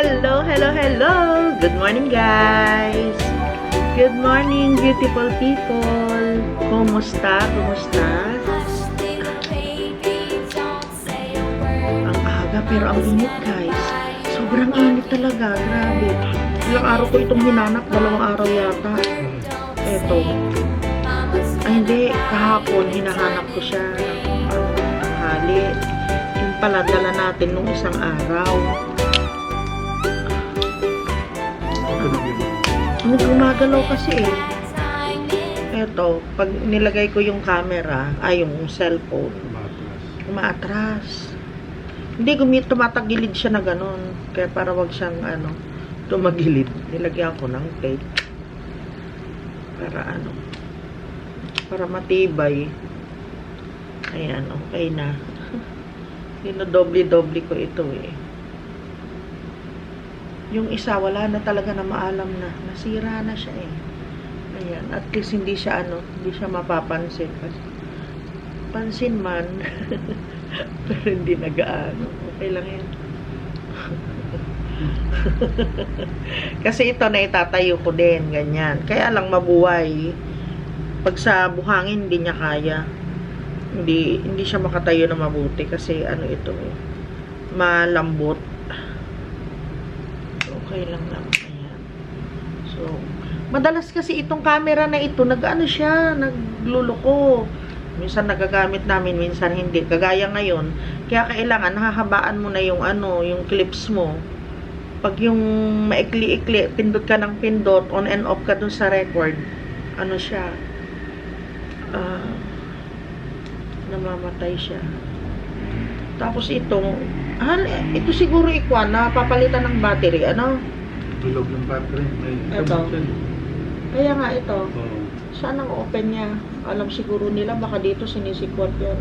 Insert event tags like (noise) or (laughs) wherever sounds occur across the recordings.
Hello, hello, hello! Good morning, guys! Good morning, beautiful people! Kumusta? Kumusta? Ang aga, pero ang init, guys. Sobrang init talaga, grabe. Ilang araw ko itong hinanap, dalawang araw yata. Eto. Ay, hindi. Kahapon, hinahanap ko siya ng ano, tanghali. Yung pala, dala natin nung isang araw. Gumagalaw kasi eh. Eto, pag nilagay ko yung camera, ay yung cellphone, umaatras. Hindi, gumit, tumatagilid siya na ganun. Kaya para wag siyang, ano, tumagilid. Nilagyan ko ng tape. Para ano, para matibay. Ayan, okay na. (laughs) Dinodoble-doble ko ito eh. Yung isa, wala na talaga na maalam na. Nasira na siya eh. Ayan, at least hindi siya ano, hindi siya mapapansin. Pansin man, (laughs) pero hindi nagaano. Okay lang yan. (laughs) Kasi ito na itatayo ko din, ganyan. Kaya lang mabuhay. Pag sa buhangin, hindi niya kaya. Hindi, hindi siya makatayo na mabuti kasi ano ito eh, malambot. Okay lang naman. Ayan. So, madalas kasi itong camera na ito, nag-ano siya, nagluloko. Minsan nagagamit namin, minsan hindi. Kagaya ngayon, kaya kailangan hahabaan mo na yung ano, yung clips mo. Pag yung maikli-ikli, pindot ka ng pindot, on and off ka dun sa record, ano siya, ah, namamatay siya. Tapos itong, ah, ito siguro ikwan, na papalitan ng battery, ano? Tulog ng battery. May Ito. Kaya nga ito, Oo. saan ang open niya? Alam siguro nila, baka dito sinisikwat yan.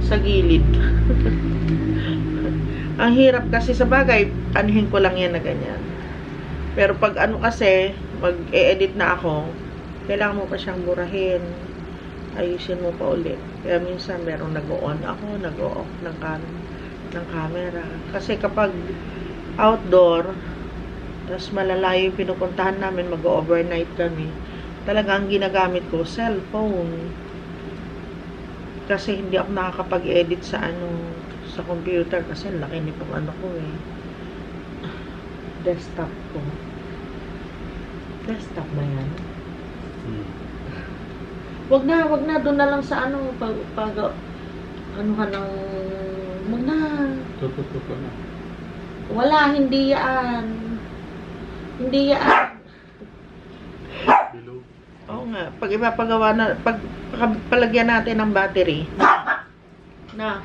Sa gilid. (laughs) ang hirap kasi sa bagay, anuhin ko lang yan na ganyan. Pero pag ano kasi, mag-e-edit na ako, kailangan mo pa siyang burahin. Ayusin mo pa ulit. Kaya minsan merong nag-on ako, nag-off ng, cam- ng camera. Kasi kapag outdoor, tapos malalayo yung pinupuntahan namin, mag-overnight kami, talagang ginagamit ko, cellphone. Kasi hindi ako nakakapag-edit sa ano, sa computer kasi ang laki nitong ano ko eh. Desktop ko. Desktop ba yan? Hmm. Wag na, wag na, doon na lang sa ano, pag, pag ano ka ng, wag na. Tututo ka na. Wala, hindi yan. Hindi yan. Below. Oo nga, pag ipapagawa na, pag palagyan natin ng battery, na,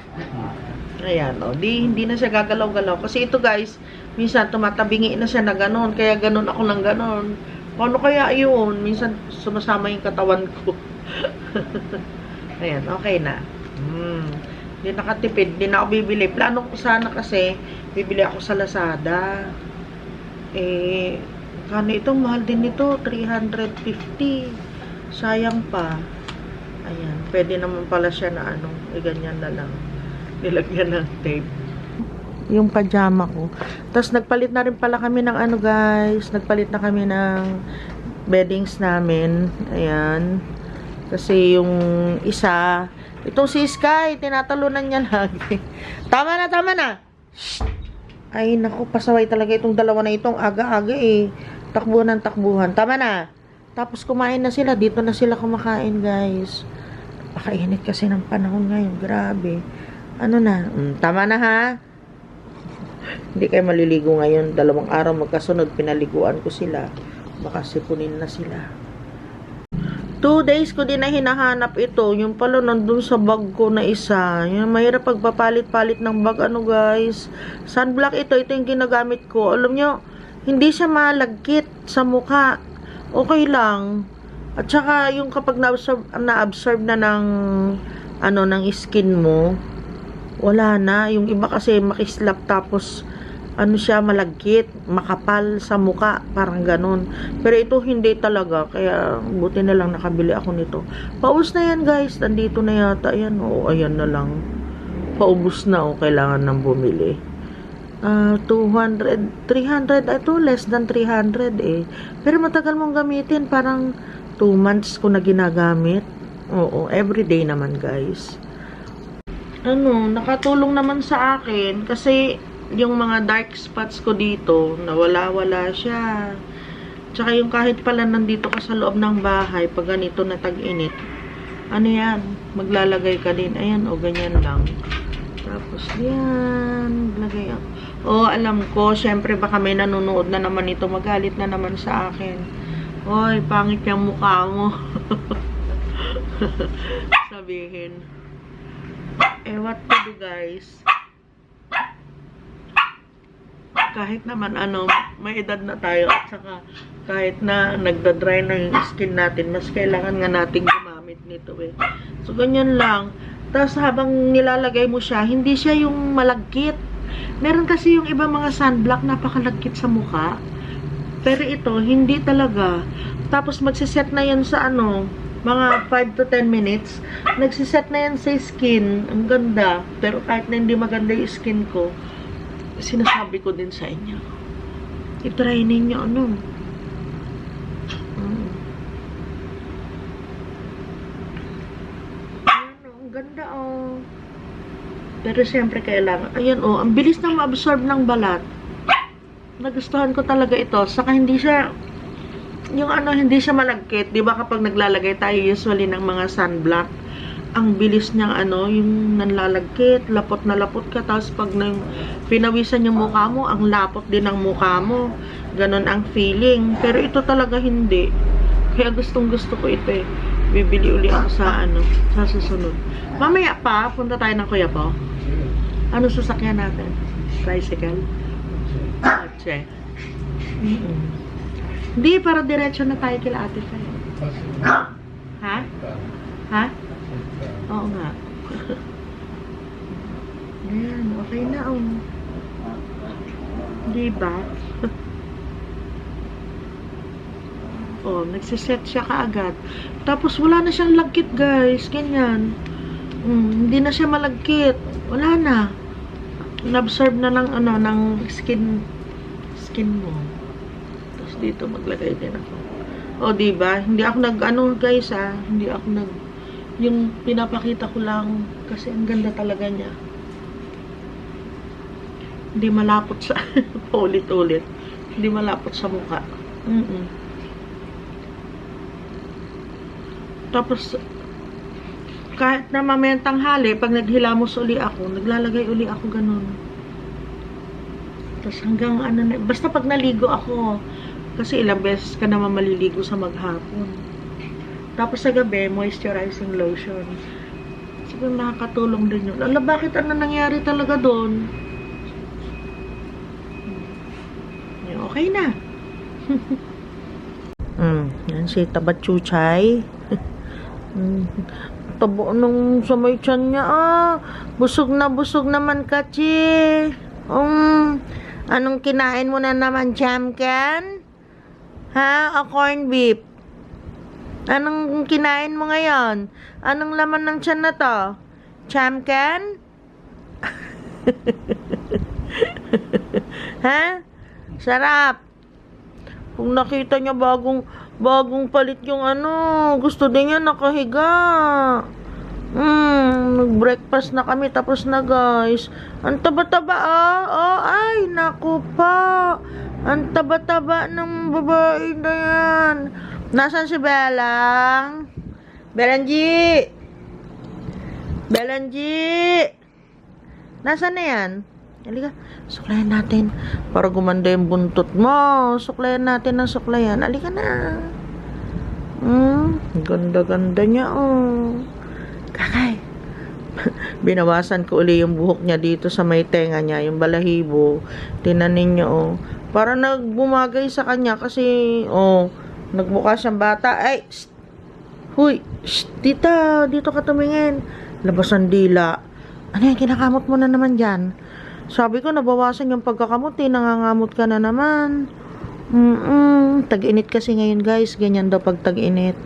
ayan, o, di, hindi na siya gagalaw-galaw. Kasi ito guys, minsan tumatabingi na siya na ganon, kaya ganon ako ng ganon. Paano kaya yun? Minsan sumasama yung katawan ko. (laughs) ayan, okay na. Hmm. Hindi nakatipid, hindi na ako bibili. Plano ko sana kasi, bibili ako sa Lazada. Eh, kano itong mahal din nito, 350. Sayang pa. Ayan, pwede naman pala siya na ano, eh, ganyan na lang. (laughs) Nilagyan ng tape. Yung pajama ko. Tapos nagpalit na rin pala kami ng ano guys, nagpalit na kami ng beddings namin. Ayan. Kasi yung isa, itong si Sky, tinatalunan niya (laughs) lagi. tama na, tama na! Shh! Ay, naku, pasaway talaga itong dalawa na itong aga-aga eh. Takbuhan ng takbuhan. Tama na. Tapos kumain na sila. Dito na sila kumakain, guys. Pakainit kasi ng panahon ngayon. Grabe. Ano na? Mm, tama na ha? (laughs) Hindi kayo maliligo ngayon. Dalawang araw magkasunod, pinaliguan ko sila. Baka sipunin na sila. Two days ko din na hinahanap ito. Yung pala nandun sa bag ko na isa. Yung mahirap pagpapalit-palit ng bag. Ano guys? Sunblock ito. Ito yung ginagamit ko. Alam nyo, hindi siya malagkit sa mukha. Okay lang. At saka yung kapag na-absorb, na-absorb na ng ano ng skin mo, wala na. Yung iba kasi makislap tapos ano siya malagkit, makapal sa muka, parang ganun. Pero ito hindi talaga, kaya buti na lang nakabili ako nito. Paubos na yan guys, nandito na yata yan. Oo, ayan na lang. Paubos na, o kailangan nang bumili. ah, 200, 300, ito less than 300 eh. Pero matagal mong gamitin, parang 2 months ko na ginagamit. Oo, everyday naman guys. Ano, nakatulong naman sa akin kasi yung mga dark spots ko dito, nawala-wala siya. Tsaka yung kahit pala nandito ka sa loob ng bahay, pag ganito na tag-init, ano yan, maglalagay ka din. Ayan, o, ganyan lang. Tapos, yan, lagay ako. O, alam ko, syempre baka may nanonood na naman ito, magalit na naman sa akin. Hoy, pangit yung mukha mo. (laughs) Sabihin. Eh, what to do, guys? Kahit naman, ano, may edad na tayo at saka kahit na nagda-dry na yung skin natin, mas kailangan nga nating gumamit nito eh. So, ganyan lang. Tapos habang nilalagay mo siya, hindi siya yung malagkit. Meron kasi yung iba mga sunblock napakalagkit sa mukha. Pero ito, hindi talaga. Tapos magsiset na yan sa ano, mga 5 to 10 minutes. Nagsiset na yan sa skin. Ang ganda. Pero kahit na hindi maganda yung skin ko, sinasabi ko din sa inyo. I-try ninyo ano. Mm. Ayan, oh, ang ganda oh. Pero siyempre kailangan. Ayan oh, ang bilis na ma-absorb ng balat. Nagustuhan ko talaga ito. Saka hindi siya yung ano, hindi siya malagkit. Di ba kapag naglalagay tayo usually ng mga sunblock, ang bilis niyang ano, yung nanlalagkit, lapot na lapot ka, tapos pag nang pinawisan yung mukha mo, ang lapot din ng mukha mo. Ganon ang feeling. Pero ito talaga hindi. Kaya gustong gusto ko ito eh. Bibili uli ako sa ano, sa susunod. Mamaya pa, punta tayo ng kuya po. Ano sasakyan natin? Tricycle? Kotse. Mm-mm. Hindi, para diretso na tayo kila ate Faye. Ha? Ha? Oo nga. (laughs) Ayan, okay na oh. Di ba? oh, nagsiset siya kaagad. Tapos wala na siyang lagkit, guys. Ganyan. Mm, hindi na siya malagkit. Wala na. Inabsorb na ng ano, ng skin skin mo. Tapos dito maglagay din ako. O, di ba? Hindi ako nag ano, guys, ah. Hindi ako nag yung pinapakita ko lang kasi ang ganda talaga niya. Hindi malapot sa (laughs) paulit-ulit. Hindi malapot sa mukha. Mm Tapos kahit na mamayang tanghali, pag naghilamos uli ako, naglalagay uli ako ganun. Tapos hanggang ano basta pag naligo ako, kasi ilang beses ka naman maliligo sa maghapon. Tapos sa gabi, moisturizing lotion. Siguro nakakatulong din yun. Ala, bakit ano nangyari talaga doon? Hmm. Okay na. (laughs) mm, yan si Tabat Chuchay. (laughs) mm, tabo nung sa may tiyan niya, ah. Busog na busog naman, kachi. Um, anong kinain mo na naman, champion? Ha? A corn beef? Anong kinain mo ngayon? Anong laman ng tiyan na to? Champion? (laughs) ha? Sarap. Kung nakita niya bagong bagong palit yung ano, gusto din niya nakahiga. Hmm, nag-breakfast na kami tapos na guys. Ang taba-taba ah. Oh, ay, naku pa. Ang taba-taba ng babae na yan. Nasaan si Belang? Belanji! Belanji! Nasaan na yan? Halika, suklayan natin. Para gumanda yung buntot mo. Suklayan natin ng suklayan. Halika na. Hmm, ganda-ganda niya, oh. Kakay. (laughs) Binawasan ko uli yung buhok niya dito sa may tenga niya, yung balahibo. Tinanin niyo, oh. Para nagbumagay sa kanya kasi, oh, nagmukha siyang bata. Ay, shh. Huy, shh, tita, dito ka tumingin. Labas ang dila. Ano yan, kinakamot mo na naman dyan? Sabi ko, nabawasan yung pagkakamot, eh. Nangangamot ka na naman. Mm-mm. Tag-init kasi ngayon, guys. Ganyan daw pag tag-init.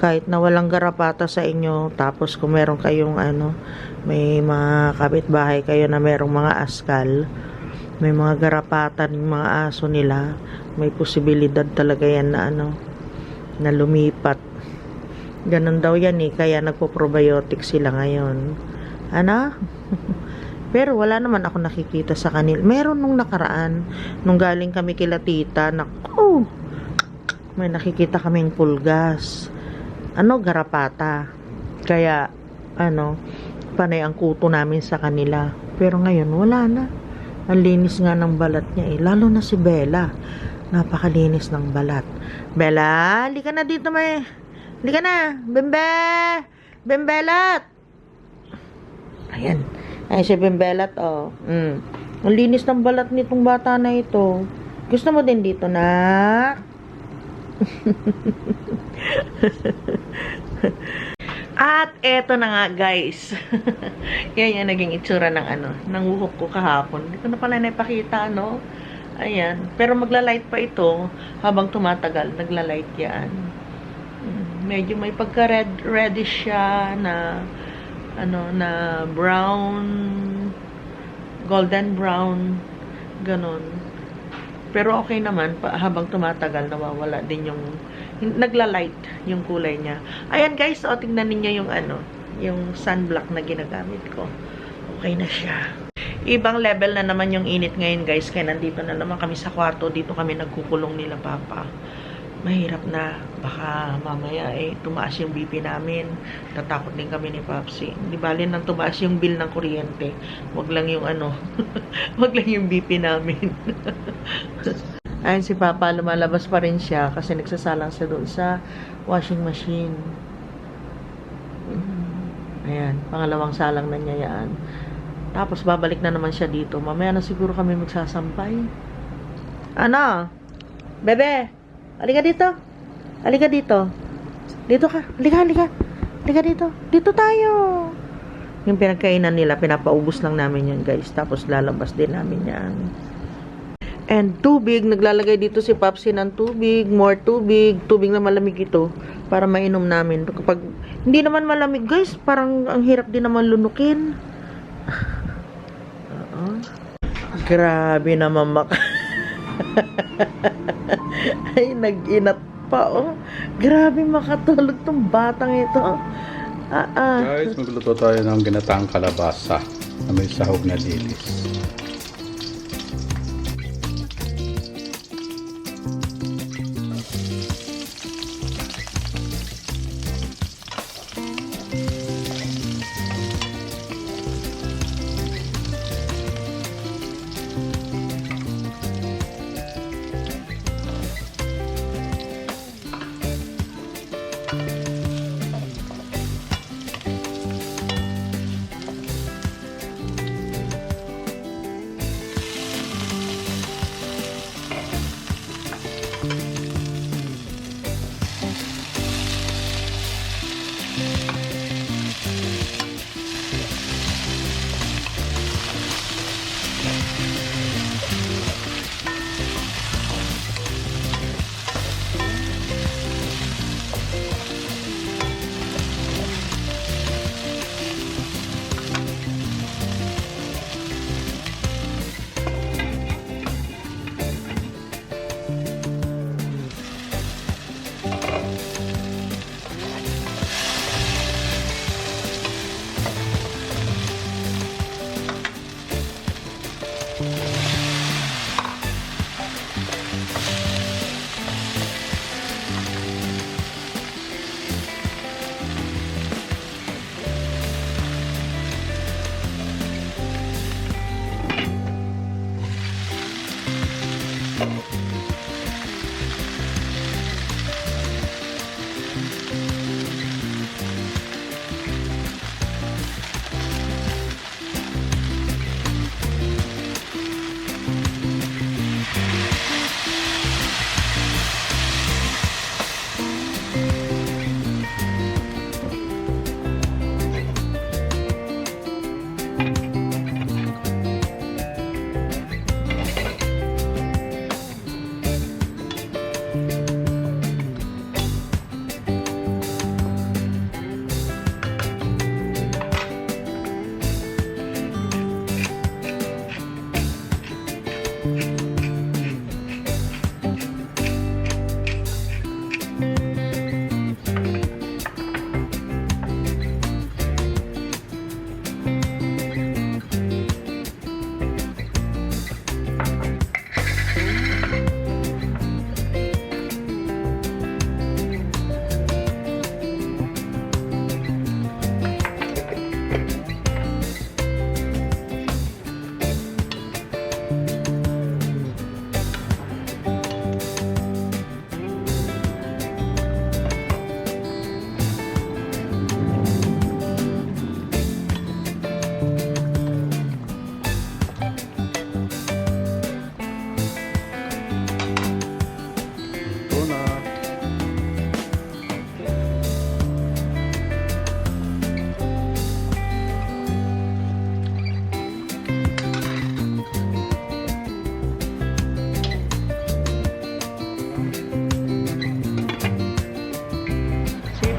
Kahit na walang garapata sa inyo, tapos kung meron kayong ano, may mga kapitbahay kayo na merong mga askal, may mga garapatan yung mga aso nila. May posibilidad talaga yan na ano, na lumipat. Ganun daw yan eh, kaya nagpo-probiotic sila ngayon. Ano? (laughs) Pero wala naman ako nakikita sa kanila. Meron nung nakaraan, nung galing kami kila tita, naku, may nakikita kaming pulgas. Ano, garapata. Kaya, ano, panay ang kuto namin sa kanila. Pero ngayon, wala na. Ang linis nga ng balat niya eh. Lalo na si Bella. Napakalinis ng balat. Bella, halika na dito may. Halika na. Bembe! Bembelat! Ayan. Ayan si Bembelat, oh. Mm. Ang linis ng balat nitong bata na ito. Gusto mo din dito, na? (laughs) At eto na nga guys. (laughs) Yan yung naging itsura ng ano, ng uhok ko kahapon. Hindi ko na pala naipakita, no? Ayan. Pero magla-light pa ito habang tumatagal. Nagla-light yan. Mm, Medyo may pagka-red, reddish siya na ano, na brown, golden brown, ganon. Pero okay naman, pa, habang tumatagal, nawawala din yung, nagla-light yung kulay niya. Ayan guys, o tingnan ninyo yung ano, yung sunblock na ginagamit ko. Okay na siya. Ibang level na naman yung init ngayon guys, kaya nandito na naman kami sa kwarto, dito kami nagkukulong nila papa. Mahirap na, baka mamaya eh, tumaas yung BP namin. Tatakot din kami ni Papsi. Di bali nang tumaas yung bill ng kuryente. Wag lang yung ano, (laughs) wag lang yung BP namin. (laughs) Ayun si Papa, lumalabas pa rin siya kasi nagsasalang siya doon sa washing machine. Mm. Ayan, pangalawang salang na niya yan. Tapos babalik na naman siya dito. Mamaya na siguro kami magsasampay. Ano? Bebe, halika dito. Halika dito. Dito ka. Halika, halika. Halika dito. Dito tayo. Yung pinagkainan nila, pinapaubos lang namin yan, guys. Tapos lalabas din namin yan. And tubig, naglalagay dito si Papsi ng tubig, more tubig, tubig na malamig ito para mainom namin. Kapag hindi naman malamig, guys, parang ang hirap din naman lunukin. (laughs) Oo. Grabe naman mak. (laughs) Ay, nag-inat pa, oh. Grabe makatulog tong batang ito. Ah, ah. Guys, magluto tayo ng ginataang kalabasa na may sahog na dilis.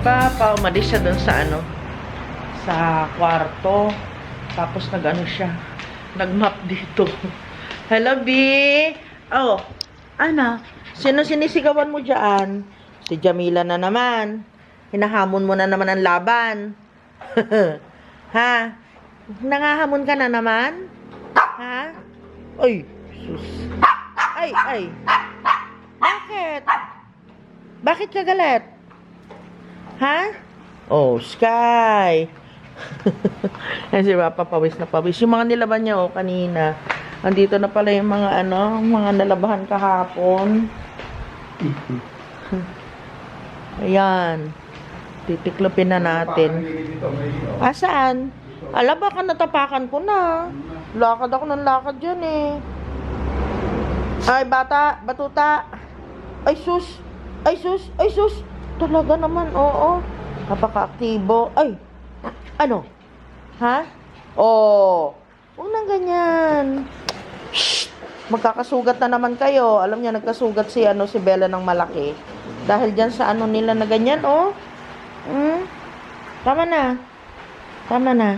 Papa, umalis siya dun sa ano, sa kwarto. Tapos nag-ano siya, nag-map dito. (laughs) Hello, B! Oh, ana, sino sinisigawan mo dyan? Si Jamila na naman. Hinahamon mo na naman ang laban. (laughs) ha? Nangahamon ka na naman? Ha? Ay, sus. Ay, ay. Bakit? Bakit ka galit? Ha? Oh, Sky. (laughs) Yan si Papa pawis na pawis. Yung mga nilaban niya oh, kanina. Andito na pala yung mga ano, mga nalabahan kahapon. (laughs) Ayan. Titiklopin na natin. Asaan? Ala, baka natapakan ko na. Lakad ako ng lakad dyan eh. Ay, bata, batuta. Ay, sus. Ay, sus. Ay, sus. Talaga naman, oo. Napaka-aktibo. Ay, ano? Ha? Oh. Huwag nang ganyan. Shh! Magkakasugat na naman kayo. Alam niya, nagkasugat si, ano, si Bella ng malaki. Dahil dyan sa ano nila na ganyan, oh. Hmm? Tama na. Tama na.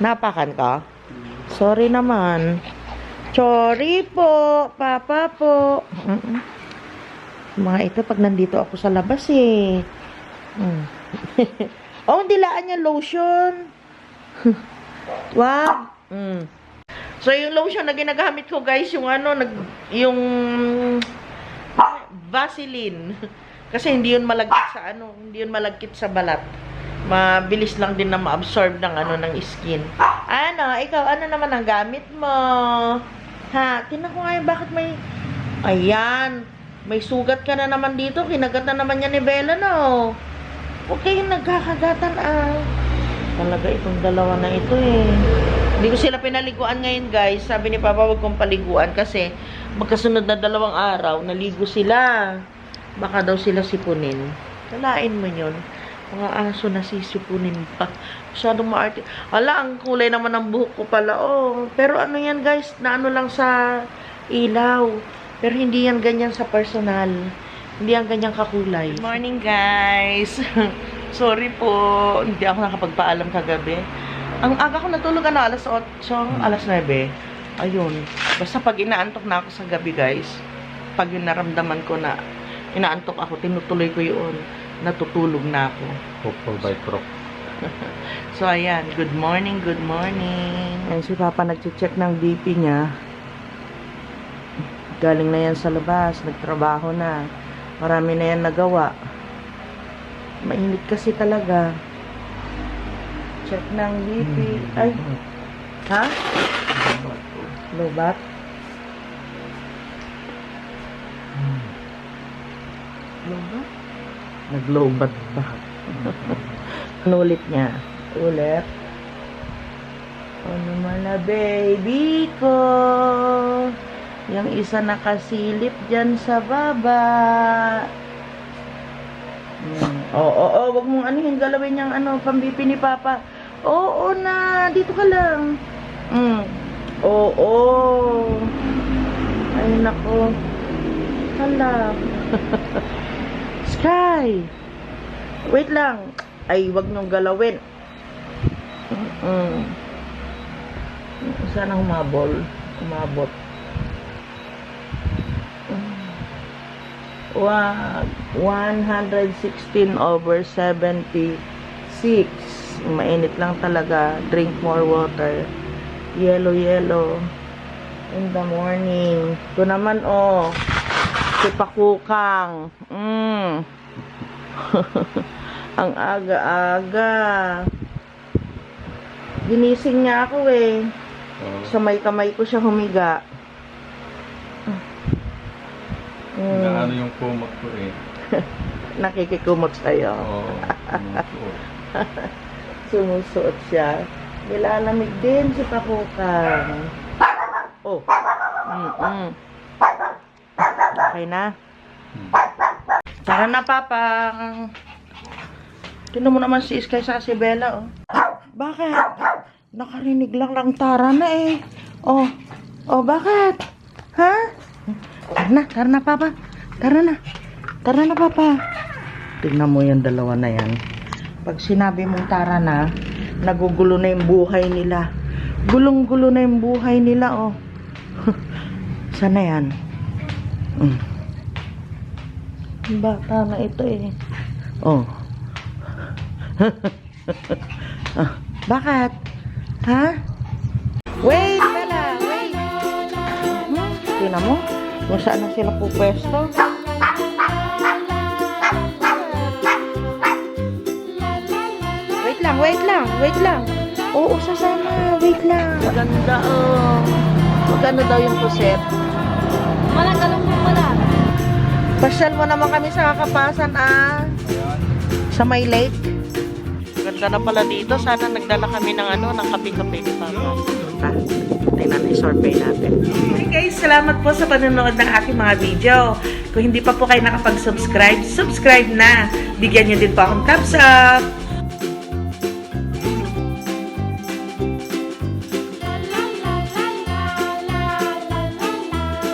Napakan ka? Sorry naman. Sorry po, papa po. Mm-mm. Mga ito, pag nandito ako sa labas eh. Mm. (laughs) oh, dilaan niya lotion. (laughs) Wag. Mm. So, yung lotion na ginagamit ko, guys, yung ano, nag, yung Vaseline. (laughs) Kasi hindi yun malagkit sa ano, hindi yun malagkit sa balat. Mabilis lang din na ma-absorb ng ano ng skin. Ano, ikaw ano naman ang gamit mo? Ha, tingnan ko nga bakit may Ayan, may sugat ka na naman dito. Kinagat na naman yan ni Bella, no? Huwag kayong nagkakagatan, ah. Talaga itong dalawa na ito, eh. Hindi ko sila pinaliguan ngayon, guys. Sabi ni Papa, huwag kong paliguan kasi magkasunod na dalawang araw, naligo sila. Baka daw sila sipunin. Kalain mo yun. Mga aso na sisipunin pa. Masyadong maarte. Ala, ang kulay naman ng buhok ko pala. Oh, pero ano yan guys, na ano lang sa ilaw. Pero hindi yan ganyan sa personal. Hindi yan ganyan kakulay. Good morning guys. (laughs) Sorry po, hindi ako nakapagpaalam kagabi. Ang aga ko natulog ano, alas 8, alas 9. Ayun. Basta pag inaantok na ako sa gabi guys, pag yung naramdaman ko na inaantok ako, tinutuloy ko yun. Natutulog na ako. Hopeful by Croc. (laughs) So, ayan. Good morning, good morning. Ayan si Papa nag-check ng BP niya. Galing na yan sa labas. Nagtrabaho na. Marami na yan nagawa. Mainit kasi talaga. Check ng BP. Ay, ha? Lobat? Lobat? Naglobat pa. (laughs) ano ulit niya? Ulit. Ano man na baby ko? Yung isa nakasilip dyan sa baba. Hmm. Oo, oo, oo, wag mong anuhin, galawin yung ano, pambipi ni Papa. Oo na, dito ka lang. Mm. Oo. Ay, nako. Hala. (laughs) Sky. Wait lang. Ay, wag niyong galawin. Mm. Sana humabol. Umabot. 116 over 76. Mainit lang talaga. Drink more water. Yellow, yellow. In the morning. Ito naman, oh. Si Pakukang. Mm. (laughs) Ang aga-aga. Ginising niya ako eh. Sa may kamay ko siya humiga. Mm. Naano yung kumot ko eh. (laughs) Nakikikumot sa'yo. Oo. sumusuot. (laughs) Sumusuot siya. Nilalamig din si Pakukang. Oh. Mm-mm. Okay na? Hmm. Tara na, Papa. Tinan mo naman si Iskay sa si Bella, oh. Bakit? Nakarinig lang lang tara na eh. Oh. Oh, bakit? Ha? Tara na, tara na, Papa. Tara na. Tara na, Papa. Tingnan mo yung dalawa na yan. Pag sinabi mong tara na, nagugulo na yung buhay nila. Gulong-gulo na yung buhay nila, oh. (laughs) Sana yan? Mm. Bata na ito eh. Oh. ah, (laughs) bakit? Ha? Wait, Bella, wait. Hmm? Tingnan mo, kung saan na sila pupwesto. Wait lang, wait lang, wait lang. Oo, sasama. Wait lang. Maganda, oh. Maganda daw yung puset. Wala, galong mo wala. Pasyal mo naman kami sa kakapasan, ah. Sa may lake. Ganda na pala dito. Sana nagdala kami ng ano, ng kape-kape ni Papa. Ha? Tingnan, i-survey natin. Hey guys, salamat po sa panonood ng aking mga video. Kung hindi pa po kayo nakapag-subscribe, subscribe na. Bigyan niyo din po akong thumbs up.